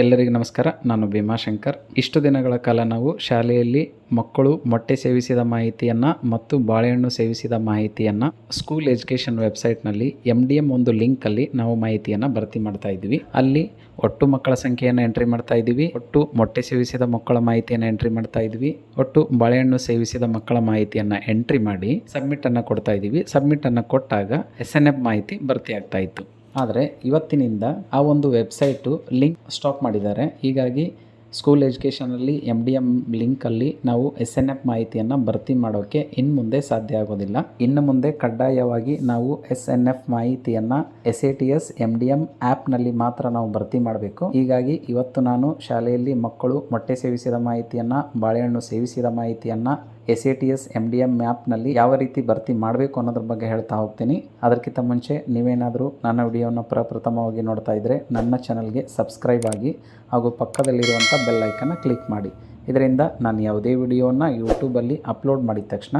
ಎಲ್ಲರಿಗೂ ನಮಸ್ಕಾರ. ನಾನು ಭೀಮಾಶಂಕರ್ ಇಷ್ಟು ದಿನಗಳ ಕಾಲ ನಾವು ಶಾಲೆಯಲ್ಲಿ ಮಕ್ಕಳು ಮೊಟ್ಟೆ ಸೇವಿಸಿದ ಮಾಹಿತಿಯನ್ನು ಮತ್ತು ಬಾಳೆಹಣ್ಣು ಸೇವಿಸಿದ ಮಾಹಿತಿಯನ್ನು ಸ್ಕೂಲ್ ಎಜುಕೇಷನ್ ವೆಬ್ಸೈಟ್ನಲ್ಲಿ ಎಂ ಡಿ ಎಂ ಒಂದು ಲಿಂಕಲ್ಲಿ ನಾವು ಮಾಹಿತಿಯನ್ನು ಭರ್ತಿ ಮಾಡ್ತಾ ಇದ್ವಿ ಅಲ್ಲಿ ಒಟ್ಟು ಮಕ್ಕಳ ಸಂಖ್ಯೆಯನ್ನು ಎಂಟ್ರಿ ಮಾಡ್ತಾ ಇದ್ದೀವಿ. ಒಟ್ಟು ಮೊಟ್ಟೆ ಸೇವಿಸಿದ ಮಕ್ಕಳ ಮಾಹಿತಿಯನ್ನು ಎಂಟ್ರಿ ಮಾಡ್ತಾ ಇದ್ವಿ ಒಟ್ಟು ಬಾಳೆಹಣ್ಣು ಸೇವಿಸಿದ ಮಕ್ಕಳ ಮಾಹಿತಿಯನ್ನು ಎಂಟ್ರಿ ಮಾಡಿ ಸಬ್ಮಿಟನ್ನು ಕೊಡ್ತಾ ಇದ್ದೀವಿ. ಸಬ್ಮಿಟನ್ನು ಕೊಟ್ಟಾಗ ಎಸ್ ಎನ್ ಎಫ್ ಮಾಹಿತಿ ಭರ್ತಿ ಆಗ್ತಾ ಇತ್ತು. ಆದರೆ ಇವತ್ತಿನಿಂದ ಆ ಒಂದು ವೆಬ್ಸೈಟು ಲಿಂಕ್ ಸ್ಟಾಪ್ ಮಾಡಿದ್ದಾರೆ. ಹೀಗಾಗಿ ಸ್ಕೂಲ್ ಎಜುಕೇಷನಲ್ಲಿ ಎಂ ಡಿ ಎಂ ಲಿಂಕಲ್ಲಿ ನಾವು ಎಸ್ ಎನ್ ಎಫ್ ಮಾಹಿತಿಯನ್ನು ಭರ್ತಿ ಮಾಡೋಕ್ಕೆ ಇನ್ನು ಮುಂದೆ ಸಾಧ್ಯ ಆಗೋದಿಲ್ಲ. ಇನ್ನು ಮುಂದೆ ಕಡ್ಡಾಯವಾಗಿ ನಾವು ಎಸ್ ಎನ್ ಎಫ್ ಮಾಹಿತಿಯನ್ನು S A T S M D M ಆ್ಯಪ್ನಲ್ಲಿ ಮಾತ್ರ ನಾವು ಭರ್ತಿ ಮಾಡಬೇಕು. ಹೀಗಾಗಿ ಇವತ್ತು ನಾನು ಶಾಲೆಯಲ್ಲಿ ಮಕ್ಕಳು ಮೊಟ್ಟೆ ಸೇವಿಸಿದ ಮಾಹಿತಿಯನ್ನು, ಬಾಳೆಹಣ್ಣು ಸೇವಿಸಿದ ಮಾಹಿತಿಯನ್ನು S A T S M D M ಮ್ಯಾಪ್ನಲ್ಲಿ ಯಾವ ರೀತಿ ಭರ್ತಿ ಮಾಡಬೇಕು ಅನ್ನೋದ್ರ ಬಗ್ಗೆ ಹೇಳ್ತಾ ಹೋಗ್ತೀನಿ. ಅದಕ್ಕಿಂತ ಮುಂಚೆ ನೀವೇನಾದರೂ ನನ್ನ ವಿಡಿಯೋವನ್ನು ಪ್ರಪ್ರಥಮವಾಗಿ ನೋಡ್ತಾ ಇದ್ದರೆ ನನ್ನ ಚಾನಲ್ಗೆ ಸಬ್ಸ್ಕ್ರೈಬ್ ಆಗಿ ಹಾಗೂ ಪಕ್ಕದಲ್ಲಿರುವಂಥ ಬೆಲ್ ಐಕನ್ನ ಕ್ಲಿಕ್ ಮಾಡಿ. ಇದರಿಂದ ನಾನು ಯಾವುದೇ ವಿಡಿಯೋನ ಯೂಟ್ಯೂಬಲ್ಲಿ ಅಪ್ಲೋಡ್ ಮಾಡಿದ ತಕ್ಷಣ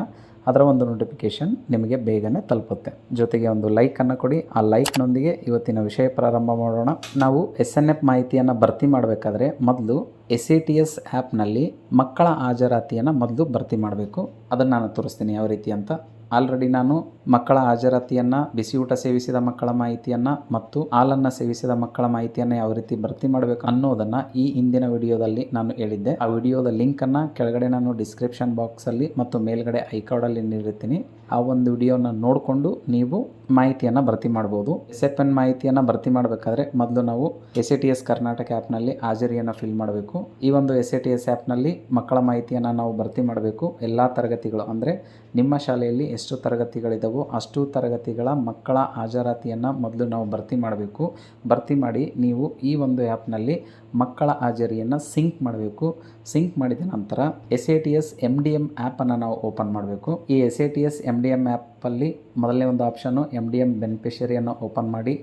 ಅದರ ಒಂದು ನೋಟಿಫಿಕೇಷನ್ ನಿಮಗೆ ಬೇಗನೆ ತಲುಪುತ್ತೆ. ಜೊತೆಗೆ ಒಂದು ಲೈಕನ್ನು ಕೊಡಿ. ಆ ಲೈಕ್ನೊಂದಿಗೆ ಇವತ್ತಿನ ವಿಷಯ ಪ್ರಾರಂಭ ಮಾಡೋಣ. ನಾವು ಎಸ್ ಎನ್ ಎಫ್ ಮಾಹಿತಿಯನ್ನು ಭರ್ತಿ ಮಾಡಬೇಕಾದ್ರೆ ಮೊದಲು ಎಸ್ ಎ ಟಿ ಎಸ್ ಆ್ಯಪ್ನಲ್ಲಿ ಮಕ್ಕಳ ಹಾಜರಾತಿಯನ್ನು ಮೊದಲು ಭರ್ತಿ ಮಾಡಬೇಕು. ಅದನ್ನು ನಾನು ತೋರಿಸ್ತೀನಿ ಯಾವ ರೀತಿ ಅಂತ. ಆಲ್ರೆಡಿ ನಾನು ಮಕ್ಕಳ ಹಾಜರಾತಿಯನ್ನು ಬಿಸಿ ಊಟ ಸೇವಿಸಿದ ಮಕ್ಕಳ ಮಾಹಿತಿಯನ್ನು ಮತ್ತು ಹಾಲನ್ನು ಸೇವಿಸಿದ ಮಕ್ಕಳ ಮಾಹಿತಿಯನ್ನು ಯಾವ ರೀತಿ ಭರ್ತಿ ಮಾಡಬೇಕು ಅನ್ನೋದನ್ನು ಈ ಹಿಂದಿನ ವಿಡಿಯೋದಲ್ಲಿ ನಾನು ಹೇಳಿದ್ದೆ. ಆ ವಿಡಿಯೋದ ಲಿಂಕನ್ನು ಕೆಳಗಡೆ ನಾನು ಡಿಸ್ಕ್ರಿಪ್ಷನ್ ಬಾಕ್ಸಲ್ಲಿ ಮತ್ತು ಮೇಲ್ಗಡೆ ಐಕಾರ್ಡಲ್ಲಿ ನೀಡಿರ್ತೀನಿ. ಆ ಒಂದು ವಿಡಿಯೋನ ನೋಡಿಕೊಂಡು ನೀವು ಮಾಹಿತಿಯನ್ನು ಭರ್ತಿ ಮಾಡ್ಬೋದು. ಎಸ್ ಎಫ್ ಎನ್ ಮಾಹಿತಿಯನ್ನು ಭರ್ತಿ ಮಾಡಬೇಕಾದ್ರೆ ಮೊದಲು ನಾವು S A T S Karnataka ಆ್ಯಪ್ನಲ್ಲಿ ಹಾಜರಿಯನ್ನು ಫಿಲ್ ಮಾಡಬೇಕು. ಈ ಒಂದು ಎಸ್ ಎ ಟಿ ಎಸ್ ಆ್ಯಪ್ನಲ್ಲಿ ಮಕ್ಕಳ ಮಾಹಿತಿಯನ್ನು ನಾವು ಭರ್ತಿ ಮಾಡಬೇಕು. ಎಲ್ಲ ತರಗತಿಗಳು, ಅಂದರೆ ನಿಮ್ಮ ಶಾಲೆಯಲ್ಲಿ ಎಷ್ಟು ತರಗತಿಗಳಿದ್ದಾವೋ ಅಷ್ಟು ತರಗತಿಗಳ ಮಕ್ಕಳ ಹಾಜರಾತಿಯನ್ನು ಮೊದಲು ನಾವು ಭರ್ತಿ ಮಾಡಬೇಕು. ಭರ್ತಿ ಮಾಡಿ ನೀವು ಈ ಒಂದು ಆ್ಯಪ್ನಲ್ಲಿ ಮಕ್ಕಳ ಹಾಜರಿಯನ್ನು ಸಿಂಕ್ ಮಾಡಬೇಕು. ಸಿಂಕ್ ಮಾಡಿದ ನಂತರ S A T S M D M ಆ್ಯಪನ್ನು ನಾವು ಓಪನ್ ಮಾಡಬೇಕು. ಈ S A T S M D M ಆ್ಯಪಲ್ಲಿ ಮೊದಲನೇ ಒಂದು ಆಪ್ಷನ್ನು ಎಂ ಡಿ ಎಂ ಬೆನಿಫಿಷರಿಯನ್ನು ಓಪನ್ ಮಾಡಿ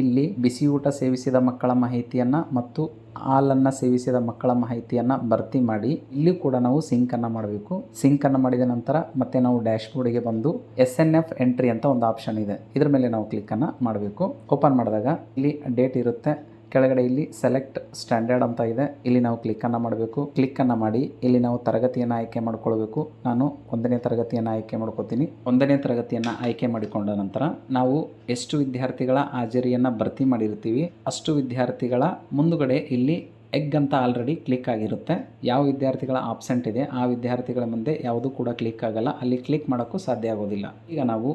ಇಲ್ಲಿ ಬಿಸಿಯೂಟ ಸೇವಿಸಿದ ಮಕ್ಕಳ ಮಾಹಿತಿಯನ್ನು ಮತ್ತು ಹಾಲನ್ನು ಸೇವಿಸಿದ ಮಕ್ಕಳ ಮಾಹಿತಿಯನ್ನು ಭರ್ತಿ ಮಾಡಿ, ಇಲ್ಲಿ ಕೂಡ ನಾವು ಸಿಂಕನ್ನು ಮಾಡಬೇಕು. ಸಿಂಕನ್ನು ಮಾಡಿದ ನಂತರ ಮತ್ತೆ ನಾವು ಡ್ಯಾಶ್ಬೋರ್ಡ್ಗೆ ಬಂದು ಎಸ್ ಎನ್ ಎಫ್ ಎಂಟ್ರಿ ಅಂತ ಒಂದು ಆಪ್ಷನ್ ಇದೆ. ಇದರ ಮೇಲೆ ನಾವು ಕ್ಲಿಕ್ಕನ್ನು ಮಾಡಬೇಕು. ಓಪನ್ ಮಾಡಿದಾಗ ಇಲ್ಲಿ ಡೇಟ್ ಇರುತ್ತೆ. ಕೆಳಗಡೆ ಇಲ್ಲಿ ಸೆಲೆಕ್ಟ್ ಸ್ಟ್ಯಾಂಡರ್ಡ್ ಅಂತ ಇದೆ. ಇಲ್ಲಿ ನಾವು ಕ್ಲಿಕ್ಕನ್ನು ಮಾಡಬೇಕು. ಕ್ಲಿಕ್ಕನ್ನು ಮಾಡಿ. ಇಲ್ಲಿ ನಾವು ತರಗತಿಯನ್ನು ಆಯ್ಕೆ ಮಾಡಿಕೊಳ್ಬೇಕು. ನಾನು ಒಂದನೇ ತರಗತಿಯನ್ನು ಆಯ್ಕೆ ಮಾಡ್ಕೋತೀನಿ. ಒಂದನೇ ತರಗತಿಯನ್ನು ಆಯ್ಕೆ ಮಾಡಿಕೊಂಡ ನಂತರ ನಾವು ಎಷ್ಟು ವಿದ್ಯಾರ್ಥಿಗಳ ಹಾಜರಿಯನ್ನು ಭರ್ತಿ ಮಾಡಿರ್ತೀವಿ, ಅಷ್ಟು ವಿದ್ಯಾರ್ಥಿಗಳ ಮುಂದುಗಡೆ ಇಲ್ಲಿ ಎಗ್ ಅಂತ ಆಲ್ರೆಡಿ ಕ್ಲಿಕ್ ಆಗಿರುತ್ತೆ. ಯಾವ ವಿದ್ಯಾರ್ಥಿಗಳ ಆಬ್ಸೆಂಟ್ ಇದೆ, ಆ ವಿದ್ಯಾರ್ಥಿಗಳ ಮುಂದೆ ಯಾವುದೂ ಕೂಡ ಕ್ಲಿಕ್ ಆಗಲ್ಲ. ಅಲ್ಲಿ ಕ್ಲಿಕ್ ಮಾಡೋಕ್ಕೂ ಸಾಧ್ಯ ಆಗೋದಿಲ್ಲ. ಈಗ ನಾವು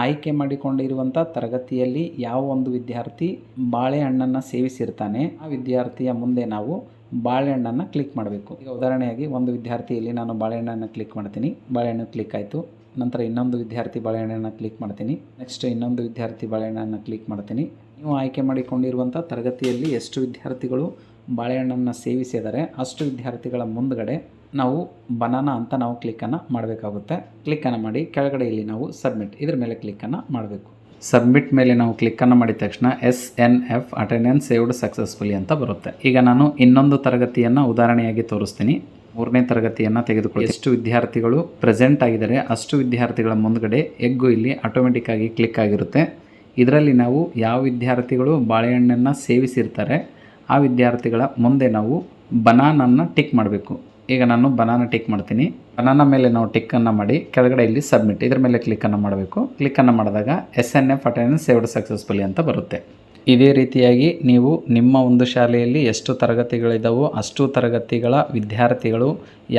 ಆಯ್ಕೆ ಮಾಡಿಕೊಂಡಿರುವಂಥ ತರಗತಿಯಲ್ಲಿ ಯಾವ ಒಂದು ವಿದ್ಯಾರ್ಥಿ ಬಾಳೆಹಣ್ಣನ್ನು ಸೇವಿಸಿರ್ತಾನೆ, ಆ ವಿದ್ಯಾರ್ಥಿಯ ಮುಂದೆ ನಾವು ಬಾಳೆಹಣ್ಣನ್ನು ಕ್ಲಿಕ್ ಮಾಡಬೇಕು. ಈಗ ಉದಾಹರಣೆಯಾಗಿ ಒಂದು ವಿದ್ಯಾರ್ಥಿಯಲ್ಲಿ ನಾನು ಬಾಳೆಹಣ್ಣನ್ನು ಕ್ಲಿಕ್ ಮಾಡ್ತೀನಿ. ಬಾಳೆಹಣ್ಣು ಕ್ಲಿಕ್ ಆಯಿತು. ನಂತರ ಇನ್ನೊಂದು ವಿದ್ಯಾರ್ಥಿ ಬಾಳೆಹಣ್ಣನ್ನು ಕ್ಲಿಕ್ ಮಾಡ್ತೀನಿ. ನೆಕ್ಸ್ಟ್ ಇನ್ನೊಂದು ವಿದ್ಯಾರ್ಥಿ ಬಾಳೆಹಣ್ಣನ್ನು ಕ್ಲಿಕ್ ಮಾಡ್ತೀನಿ. ನೀವು ಆಯ್ಕೆ ಮಾಡಿಕೊಂಡಿರುವಂಥ ತರಗತಿಯಲ್ಲಿ ಎಷ್ಟು ವಿದ್ಯಾರ್ಥಿಗಳು ಬಾಳೆಹಣ್ಣನ್ನು ಸೇವಿಸಿದರೆ ಅಷ್ಟು ವಿದ್ಯಾರ್ಥಿಗಳ ಮುಂದ್ಗಡೆ ನಾವು ಬನಾನಾ ಅಂತ ನಾವು ಕ್ಲಿಕ್ಕನ್ನು ಮಾಡಬೇಕಾಗುತ್ತೆ. ಕ್ಲಿಕ್ಕನ್ನು ಮಾಡಿ ಕೆಳಗಡೆ ಇಲ್ಲಿ ನಾವು ಸಬ್ಮಿಟ್ ಇದ್ರ ಮೇಲೆ ಕ್ಲಿಕ್ಕನ್ನು ಮಾಡಬೇಕು. ಸಬ್ಮಿಟ್ ಮೇಲೆ ನಾವು ಕ್ಲಿಕ್ಕನ್ನು ಮಾಡಿದ ತಕ್ಷಣ S N F attendance saved successfully ಅಂತ ಬರುತ್ತೆ. ಈಗ ನಾನು ಇನ್ನೊಂದು ತರಗತಿಯನ್ನು ಉದಾಹರಣೆಯಾಗಿ ತೋರಿಸ್ತೀನಿ. ಮೂರನೇ ತರಗತಿಯನ್ನು ತೆಗೆದುಕೊಳ್ಳಿ. ಎಷ್ಟು ವಿದ್ಯಾರ್ಥಿಗಳು ಪ್ರೆಸೆಂಟ್ ಆಗಿದ್ದಾರೆ, ಅಷ್ಟು ವಿದ್ಯಾರ್ಥಿಗಳ ಮುಂದ್ಗಡೆ ಎಗ್ಗು ಇಲ್ಲಿ ಆಟೋಮೆಟಿಕ್ ಆಗಿ ಕ್ಲಿಕ್ ಆಗಿರುತ್ತೆ. ಇದರಲ್ಲಿ ನಾವು ಯಾವ ವಿದ್ಯಾರ್ಥಿಗಳು ಬಾಳೆಹಣ್ಣನ್ನು ಸೇವಿಸಿರ್ತಾರೆ, ಆ ವಿದ್ಯಾರ್ಥಿಗಳ ಮುಂದೆ ನಾವು ಬನಾನನ್ನು ಟಿಕ್ ಮಾಡಬೇಕು. ಈಗ ನಾನು ಬನಾನ ಟಿಕ್ ಮಾಡ್ತೀನಿ. ಬನಾನ ಮೇಲೆ ನಾವು ಟಿಕ್ಕನ್ನು ಮಾಡಿ, ಕೆಳಗಡೆ ಇಲ್ಲಿ ಸಬ್ಮಿಟ್ ಇದ್ರ ಮೇಲೆ ಕ್ಲಿಕ್ಕನ್ನು ಮಾಡಬೇಕು. ಕ್ಲಿಕ್ಕನ್ನು ಮಾಡಿದಾಗ S N F attendance saved successfully ಅಂತ ಬರುತ್ತೆ. ಇದೇ ರೀತಿಯಾಗಿ ನೀವು ನಿಮ್ಮ ಒಂದು ಶಾಲೆಯಲ್ಲಿ ಎಷ್ಟು ತರಗತಿಗಳಿದ್ದಾವೋ ಅಷ್ಟು ತರಗತಿಗಳ ವಿದ್ಯಾರ್ಥಿಗಳು,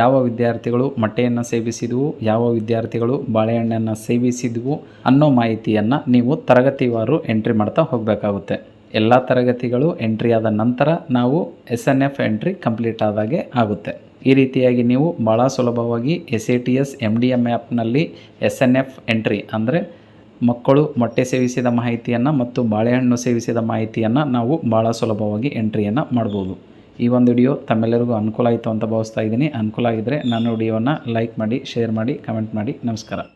ಯಾವ ವಿದ್ಯಾರ್ಥಿಗಳು ಮೊಟ್ಟೆಯನ್ನು ಸೇವಿಸಿದವು, ಯಾವ ವಿದ್ಯಾರ್ಥಿಗಳು ಬಾಳೆಹಣ್ಣನ್ನು ಸೇವಿಸಿದವು ಅನ್ನೋ ಮಾಹಿತಿಯನ್ನು ನೀವು ತರಗತಿವಾರು ಎಂಟ್ರಿ ಮಾಡ್ತಾ ಹೋಗಬೇಕಾಗುತ್ತೆ. ಎಲ್ಲ ತರಗತಿಗಳು ಎಂಟ್ರಿ ಆದ ನಂತರ ನಾವು S N F entry complete ಆದಾಗೆ ಆಗುತ್ತೆ. ಈ ರೀತಿಯಾಗಿ ನೀವು ಭಾಳ ಸುಲಭವಾಗಿ S A T S M D M ಆ್ಯಪ್ನಲ್ಲಿ ಎಸ್ ಎನ್ ಎಫ್ ಎಂಟ್ರಿ ಅಂದರೆ ಮಕ್ಕಳು ಮೊಟ್ಟೆ ಸೇವಿಸಿದ ಮಾಹಿತಿಯನ್ನು ಮತ್ತು ಬಾಳೆಹಣ್ಣು ಸೇವಿಸಿದ ಮಾಹಿತಿಯನ್ನು ನಾವು ಭಾಳ ಸುಲಭವಾಗಿ ಎಂಟ್ರಿಯನ್ನು ಮಾಡ್ಬೋದು. ಈ ಒಂದು ವಿಡಿಯೋ ತಮ್ಮೆಲ್ಲರಿಗೂ ಅನುಕೂಲ ಆಯಿತು ಅಂತ ಭಾವಿಸ್ತಾ ಇದ್ದೀನಿ. ಅನುಕೂಲ ಆಗಿದ್ದರೆ ನನ್ನ ವಿಡಿಯೋವನ್ನು ಲೈಕ್ ಮಾಡಿ, ಶೇರ್ ಮಾಡಿ, ಕಮೆಂಟ್ ಮಾಡಿ. ನಮಸ್ಕಾರ.